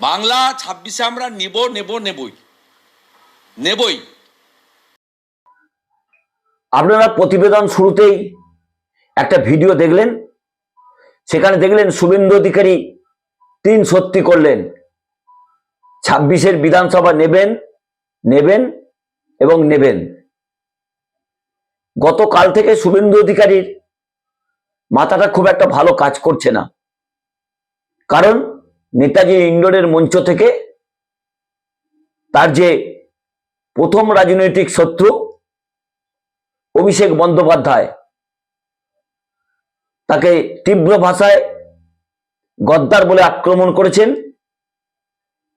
বাংলা ছাব্বিশে আমরা নেব নেব, নেবই। নেবই। আপনারা প্রতিবেদন শুরুতেই একটা ভিডিও দেখলেন। সেখানে দেখলেন শুভেন্দু অধিকারী তিন সত্যি করলেন। ছাব্বিশের বিধানসভা নেবেন নেবেন এবং নেবেন। গতকাল থেকে শুভেন্দু অধিকারীর মাথাটা খুব একটা ভালো কাজ করছে না। কারণ নেতাজি ইন্ডোরের মঞ্চ থেকে তার যে প্রথম রাজনৈতিক শত্রু অভিষেক বন্দ্যোপাধ্যায়, তাকে তীব্র ভাষায় গদ্দার বলে আক্রমণ করেছেন।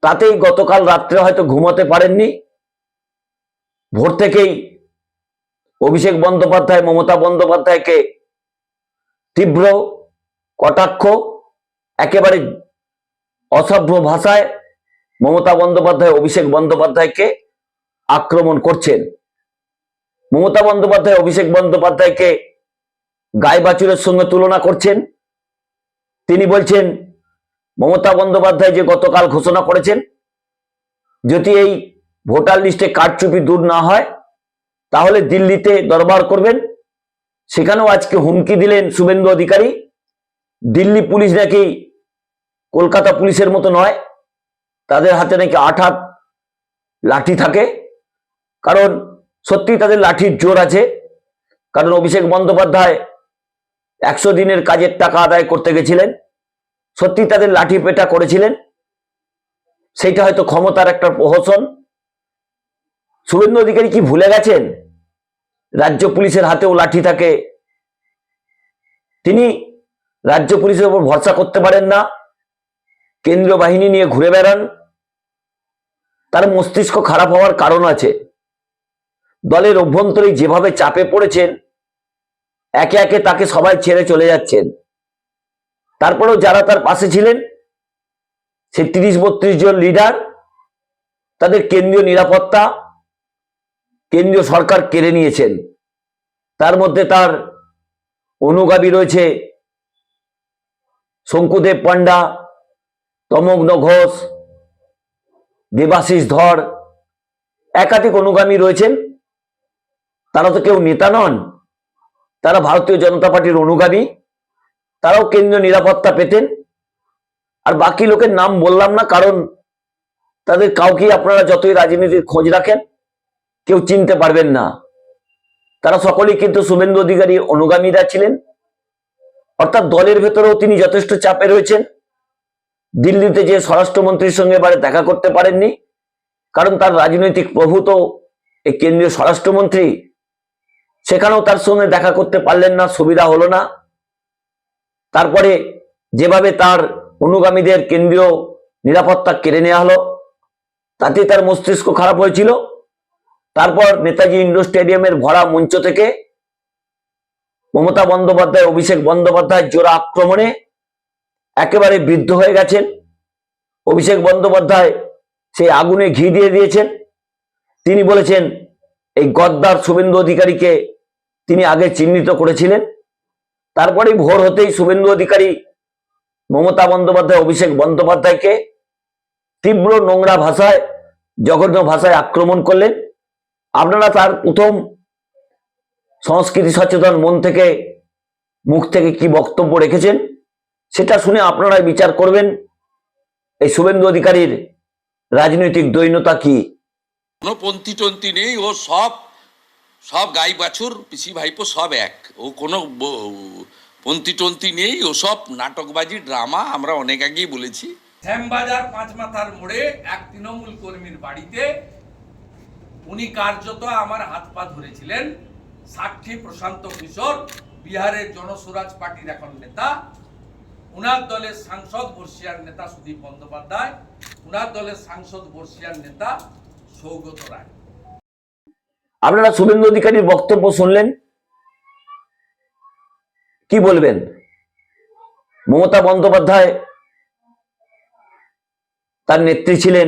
তাতেই গতকাল রাত্রে হয়তো ঘুমাতে পারেননি। ভোর থেকেই অভিষেক বন্দ্যোপাধ্যায়, মমতা বন্দ্যোপাধ্যায়কে তীব্র কটাক্ষ, একেবারে অসভ্য ভাষায় মমতা বন্দ্যোপাধ্যায়, অভিষেক বন্দ্যোপাধ্যায়কে আক্রমণ করছেন। মমতা বন্দ্যোপাধ্যায়, অভিষেক বন্দ্যোপাধ্যায়কে গায়ে বাছুরের সঙ্গে তুলনা করছেন। তিনি বলছেন, মমতা বন্দ্যোপাধ্যায় যে গতকাল ঘোষণা করেছেন, যদি এই ভোটার লিস্টে কারচুপি দূর না হয়, তাহলে দিল্লিতে দরবার করবেন। সেখানেও আজকে হুমকি দিলেন শুভেন্দু অধিকারী। দিল্লি পুলিশ নাকি কলকাতা পুলিশের মতো নয়। তাদের হাতে নাকি আট হাত লাঠি থাকে। কারণ সত্যি তাদের লাঠির জোর আছে। কারণ অভিষেক বন্দ্যোপাধ্যায় একশো দিনের কাজের টাকা আদায় করতে গেছিলেন। সত্যি তাদের লাঠি পেটা করেছিলেন। সেইটা হয়তো ক্ষমতার একটা প্রহসন শুভেন্দু অধিকারী কি ভুলে গেছেন? রাজ্য পুলিশের হাতেও লাঠি থাকে। তিনি রাজ্য পুলিশের উপর ভরসা করতে পারেন না। কেন্দ্রীয় বাহিনী নিয়ে ঘুরে বেড়ান। তার মস্তিষ্ক খারাপ হওয়ার কারণ আছে। দলের অভ্যন্তরে যেভাবে চাপে পড়েছেন, একে একে তাকে সবাই ছেড়ে চলে যাচ্ছেন। তারপরেও যারা তার পাশে ছিলেন সে তিরিশ বত্রিশ জন লিডার তাদের কেন্দ্রীয় নিরাপত্তা, কেন্দ্রীয় সরকার কেড়ে নিয়েছেন। তার মধ্যে তার অনুগামী রয়েছে শঙ্কুদেব পান্ডা তমগ্ন ঘোষ, দেবাশিস ধর, একাধিক অনুগামী রয়েছেন। তারা তো কেউ নেতা নন, তারা ভারতীয় জনতা পার্টির অনুগামী, তারাও কেন্দ্রীয় নিরাপত্তা পেতেন। আর বাকি লোকের নাম বললাম না, কারণ তাদের কাউকে আপনারা যতই রাজনীতির খোঁজ রাখেন, কেউ চিনতে পারবেন না। তারা সকলেই কিন্তু শুভেন্দু অধিকারী অনুগামীরা ছিলেন। অর্থাৎ দলের ভেতরেও তিনি যথেষ্ট চাপে রয়েছেন। দিল্লিতে যে স্বরাষ্ট্রমন্ত্রীর সঙ্গে এবারে দেখা করতে পারেননি, কারণ তার রাজনৈতিক প্রভু তো এই কেন্দ্রীয় স্বরাষ্ট্রমন্ত্রী, সেখানেও তার সঙ্গে দেখা করতে পারলেন না, সুবিধা হলো না। তারপরে যেভাবে তার অনুগামীদের কেন্দ্রীয় নিরাপত্তা কেড়ে নেওয়া হলো তাতে তার মস্তিষ্ক খারাপ হয়েছিল। তারপর নেতাজি ইন্ডোর স্টেডিয়ামের ভরা মঞ্চ থেকে মমতা বন্দ্যোপাধ্যায় অভিষেক বন্দ্যোপাধ্যায় জোড়া আক্রমণে একেবারে বৃদ্ধ হয়ে গেছেন। অভিষেক বন্দ্যোপাধ্যায় সেই আগুনে ঘি দিয়ে দিয়েছেন। তিনি বলেছেন, এই গদ্দার শুভেন্দু অধিকারীকে তিনি আগে চিহ্নিত করেছিলেন। তারপরে ভোর হতেই শুভেন্দু অধিকারী মমতা বন্দ্যোপাধ্যায়, অভিষেক বন্দ্যোপাধ্যায়কে তীব্র নোংরা ভাষায়, জঘন্য ভাষায় আক্রমণ করলেন। আপনারা তার প্রথম সংস্কৃতি সচেতন মন থেকে, মুখ থেকে কি বক্তব্য রেখেছেন? সেটা শুনে আপনারাই বিচার করবেন। এই শুভেন্দু অধিকারীর রাজনৈতিক দৈন্যতা কি? কোনো পন্থী টন্থী নেই ও সব সব গাই বাছুর পিসি ভাইপো সব এক। ও কোনো পন্থী টন্থী নেই ও সব নাটকবাজি ড্রামা আমরা অনেক আগেই বলেছি। শ্যামবাজার পাঁচ মাথার মোড়ে এক তৃণমূল কর্মীর বাড়িতে উনি কার্যত আমার হাত পা ধরেছিলেন। সাক্ষী প্রশান্ত কিশোর বিহারের জনস্বরাজ পার্টির এখন নেতা। উনার দলের সাংসদ বর্ষিয়ার নেতা সুদীপ বন্দ্যোপাধ্যায়, উনার দলের সাংসদ বর্ষিয়ার নেতা সৌগত রায়। আপনারা শুভেন্দু অধিকারীর বক্তব্য শুনলেন? কি বলবেন? মমতা বন্দ্যোপাধ্যায় তার নেত্রী ছিলেন।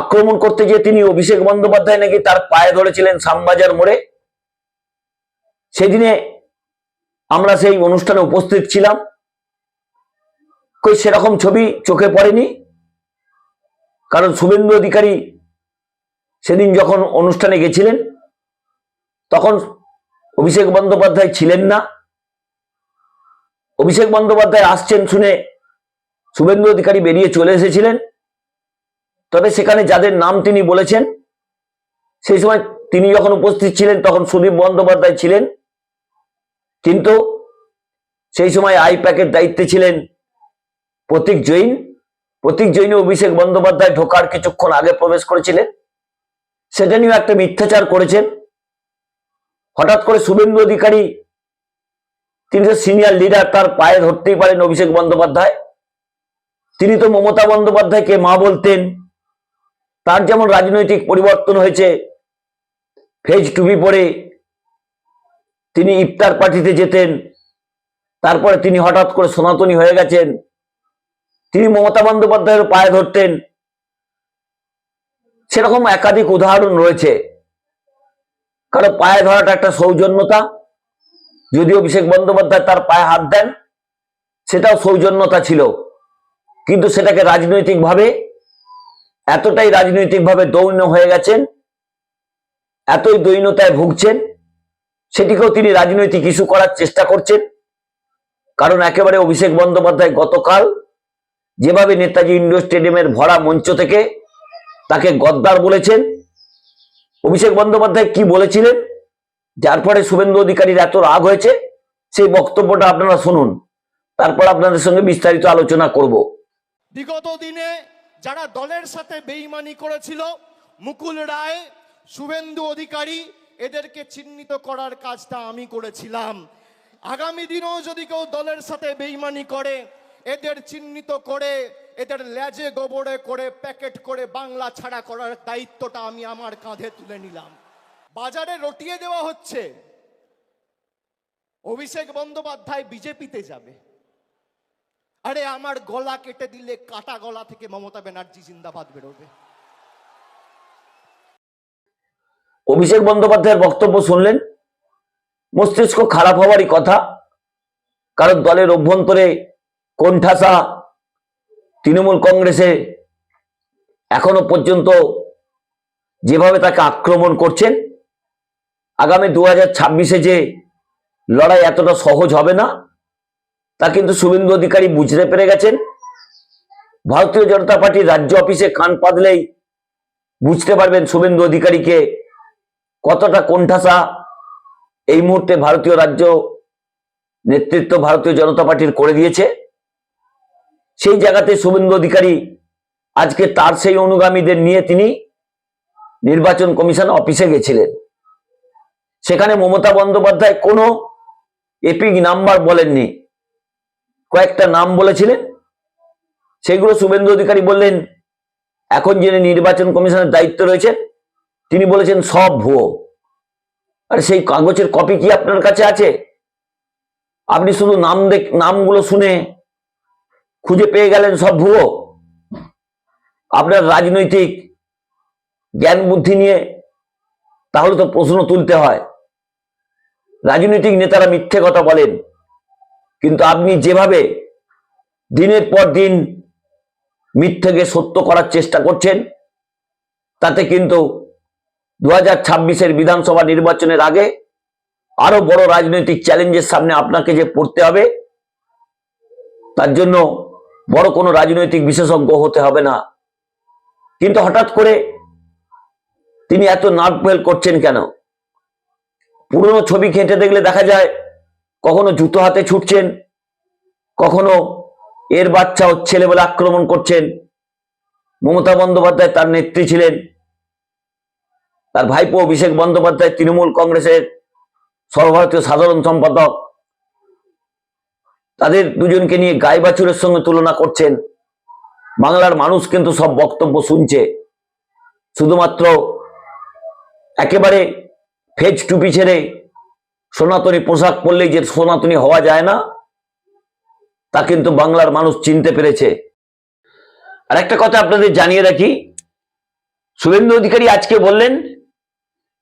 আক্রমণ করতে গিয়ে তিনি অভিষেক বন্দ্যোপাধ্যায় নাকি তার পায়ে ধরেছিলেন শ্যামবাজার মোড়ে? সেদিনে আমরা সেই অনুষ্ঠানে উপস্থিত ছিলাম। কই সেরকম ছবি চোখে পড়েনি? কারণ শুভেন্দু অধিকারী সেদিন যখন অনুষ্ঠানে গেছিলেন, তখন অভিষেক বন্দ্যোপাধ্যায় ছিলেন না। অভিষেক বন্দ্যোপাধ্যায় আসছেন শুনে শুভেন্দু অধিকারী বেরিয়ে চলে এসেছিলেন। তবে সেখানে যাদের নাম তিনি বলেছেন, সেই সময় তিনি যখন উপস্থিত ছিলেন, তখন সুদীপ বন্দ্যোপাধ্যায় ছিলেন। কিন্তু সেই সময় আইপ্যাকের দায়িত্বে ছিলেন প্রতীক জৈন প্রতীক জৈন অভিষেক বন্দ্যোপাধ্যায় ঢোকার কিছুক্ষণ আগে প্রবেশ করেছিলেন। সেটা নিয়েও একটা মিথ্যাচার করেছেন। হঠাৎ করে শুভেন্দু অধিকারী, তিনি তো সিনিয়র লিডার তার পায়ে ধরতেই পারেন অভিষেক বন্দ্যোপাধ্যায়। তিনি তো মমতা বন্দ্যোপাধ্যায়কে মা বলতেন। তার যেমন রাজনৈতিক পরিবর্তন হয়েছে, ফেজ টুপি পরে তিনি ইফতার পার্টিতে যেতেন। তারপরে তিনি হঠাৎ করে সনাতনী হয়ে গেছেন। তিনি মমতা বন্দ্যোপাধ্যায়ের পায়ে ধরতেন। সেরকম একাধিক উদাহরণ রয়েছে। কারণ পায়ে ধরাটা একটা সৌজন্যতা। যদি অভিষেক বন্দ্যোপাধ্যায় তার পায়ে হাত দেন, সেটাও সৌজন্যতা ছিল। কিন্তু সেটাকে রাজনৈতিকভাবে এতটাই রাজনৈতিকভাবে দৌন্য হয়ে গেছেন, এতই দৈন্যতায় ভুগছেন, সেটিকেও তিনি রাজনৈতিক ইস্যু করার চেষ্টা করছেন। কারণ একেবারে অভিষেক বন্দ্যোপাধ্যায় গতকাল যেভাবে নেতাজি ইন্ডোর স্টেডিয়ামের ভরা মঞ্চ থেকে তাকে গদ্দার বলেছেন, অভিষেক বন্দ্যোপাধ্যায় কি বলেছিলেন, যার ফলে শুভেন্দু অধিকারীর এত রাগ হয়েছে, সেই বক্তব্যটা আপনারা শুনুন। তারপর আপনাদের সঙ্গে বিস্তারিত আলোচনা করব। বিগত দিনে যারা দলের সাথে বেইমানি করেছিল, মুকুল রায়, শুভেন্দু অধিকারী, এদেরকে চিহ্নিত করার কাজটা আমি করেছিলাম। আগামী দিনেও যদি কেউ দলের সাথে বেইমানি করে এদের চিহ্নিত করে, এদের লেজে গোবরে করে, প্যাকেট করে বাংলা ছাড়া করার দায়িত্বটা আমি আমার কাঁধে তুলে নিলাম। বাজারে রটিয়ে দেওয়া হচ্ছে। অভিষেক বন্দ্যোপাধ্যায় বিজেপিতে যাবে। আরে, আমার গলা কেটে দিলে কাটা গলা থেকে মমতা ব্যানার্জি জিন্দাবাদ বেরোবে। অভিষেক বন্দ্যোপাধ্যায়ের বক্তব্য শুনলেন? মস্তিষ্ক খারাপ হওয়ারই কথা। কারণ দলের অভ্যন্তরে কোণঠাসা তৃণমূল কংগ্রেসে এখনও পর্যন্ত যেভাবে তাকে আক্রমণ করছেন, আগামী দু হাজার ছাব্বিশে যে লড়াই এতটা সহজ হবে না, তা কিন্তু শুভেন্দু অধিকারী বুঝতে পেরে গেছেন। ভারতীয় জনতা পার্টির রাজ্য অফিসে কান পাতলেই বুঝতে পারবেন শুভেন্দু অধিকারীকে কতটা কোণঠাসা। এই মুহূর্তে ভারতীয় রাজ্য নেতৃত্ব ভারতীয় জনতা পার্টির করে দিয়েছে। সেই জায়গাতে শুভেন্দু অধিকারী আজকে তার সেই অনুগামীদের নিয়ে তিনি নির্বাচন কমিশন অফিসে গেছিলেন। সেখানে মমতা বন্দ্যোপাধ্যায় কোনো এপিক নাম্বার বলেননি। কয়েকটা নাম বলেছিলেন। সেগুলো শুভেন্দু অধিকারী বললেন, এখন যিনি নির্বাচন কমিশনের দায়িত্ব রয়েছেন, তিনি বলেছেন সব ভুয়ো। আর সেই কাগজের কপি কি আপনার কাছে আছে? আপনি শুধু নাম দেখ, নামগুলো শুনে খুঁজে পেয়ে গেলেন সব ভুয়ো। আপনার রাজনৈতিক জ্ঞান বুদ্ধি নিয়ে তাহলে তো প্রশ্ন তুলতে হয়। রাজনৈতিক নেতারা মিথ্যে কথা বলেন, কিন্তু আপনি যেভাবে দিনের পর দিন মিথ্যেকে সত্য করার চেষ্টা করছেন, তাতে কিন্তু দু হাজার ছাব্বিশের বিধানসভা নির্বাচনের আগে আরও বড় রাজনৈতিক চ্যালেঞ্জের সামনে আপনাকে যে পড়তে হবে, তার জন্য বড় কোনো রাজনৈতিক বিশেষজ্ঞ হতে হবে না। কিন্তু হঠাৎ করে তিনি এত ফেল করছেন কেন? পুরনো ছবি ঘেঁটে দেখলে দেখা যায়, কখনো জুতো হাতে ছুটছেন, কখনো এর বাচ্চা ও ছেলে বলে আক্রমণ করছেন। মমতা বন্দ্যোপাধ্যায় তার নেত্রী ছিলেন। তার ভাইপো অভিষেক বন্দ্যোপাধ্যায় তৃণমূল কংগ্রেসের সর্বভারতীয় সাধারণ সম্পাদক। তাদের দুজনকে নিয়ে গাই বাছুরের সঙ্গে তুলনা করছেন। বাংলার মানুষ কিন্তু সব বক্তব্য শুনছে। শুধুমাত্র একেবারে ফেজ টুপি ছেড়ে সনাতনী পোশাক পরলেই যে সনাতনী হওয়া যায় না, তা কিন্তু বাংলার মানুষ চিনতে পেরেছে। আর একটা কথা আপনাদের জানিয়ে রাখি, শুভেন্দু অধিকারী আজকে বললেন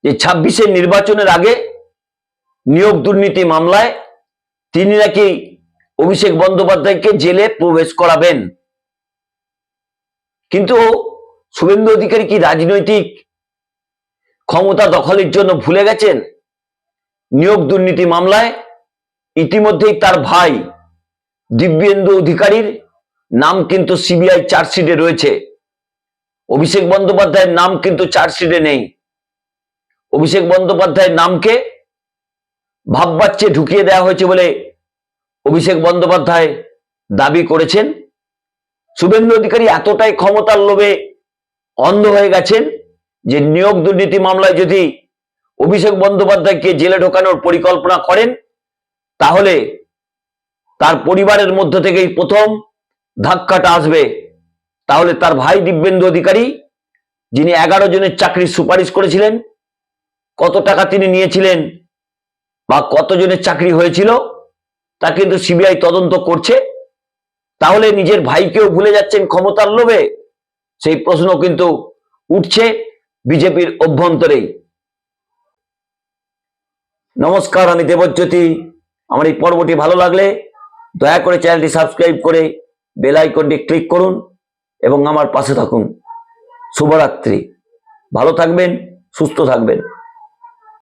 যে ছাব্বিশের নির্বাচনের আগে নিয়োগ দুর্নীতি মামলায় তিনি নাকি অভিষেক বন্দ্যোপাধ্যায়কে জেলে প্রবেশ করাবেন। কিন্তু শুভেন্দু অধিকারী কি রাজনৈতিক ক্ষমতা দখলের জন্য ভুলে গেছেন? নিয়োগ দুর্নীতি মামলায় ইতিমধ্যেই তার ভাই দিব্যেন্দু অধিকারীর নাম কিন্তু সিবিআই চার্জশিটে রয়েছে। অভিষেক বন্দ্যোপাধ্যায়ের নাম কিন্তু চার্জশিটে নেই। অভিষেক বন্দ্যোপাধ্যায়ের নামকে ভাববাচ্চে ঢুকিয়ে দেওয়া হয়েছে বলে অভিষেক বন্দ্যোপাধ্যায় দাবি করেছেন, শুভেন্দু অধিকারী এতটাই ক্ষমতার লোভে অন্ধ হয়ে গেছেন যে নিয়োগ দুর্নীতি মামলায় যদি অভিষেক বন্দ্যোপাধ্যায়কে জেলে ঢোকানোর পরিকল্পনা করেন, তাহলে তার পরিবারের মধ্য থেকেই প্রথম ধাক্কাটা আসবে। তাহলে তার ভাই দিব্যেন্দু অধিকারী, যিনি এগারো জনের চাকরির সুপারিশ করেছিলেন, কত টাকা তিনি নিয়েছিলেন বা কতজনের চাকরি হয়েছিল তা কিন্তু সিবিআই তদন্ত করছে। তাহলে নিজের ভাইকেও ভুলে যাচ্ছেন ক্ষমতার লোভে। সেই প্রশ্ন কিন্তু উঠছে বিজেপির অভ্যন্তরেই। নমস্কার, আমি দেবজ্যোতি। আমার এই পর্বটি ভালো লাগলে দয়া করে চ্যানেলটি সাবস্ক্রাইব করে বেল আইকনটি ক্লিক করুন এবং আমার পাশে থাকুন। শুভরাত্রি। ভালো থাকবেন, সুস্থ থাকবেন।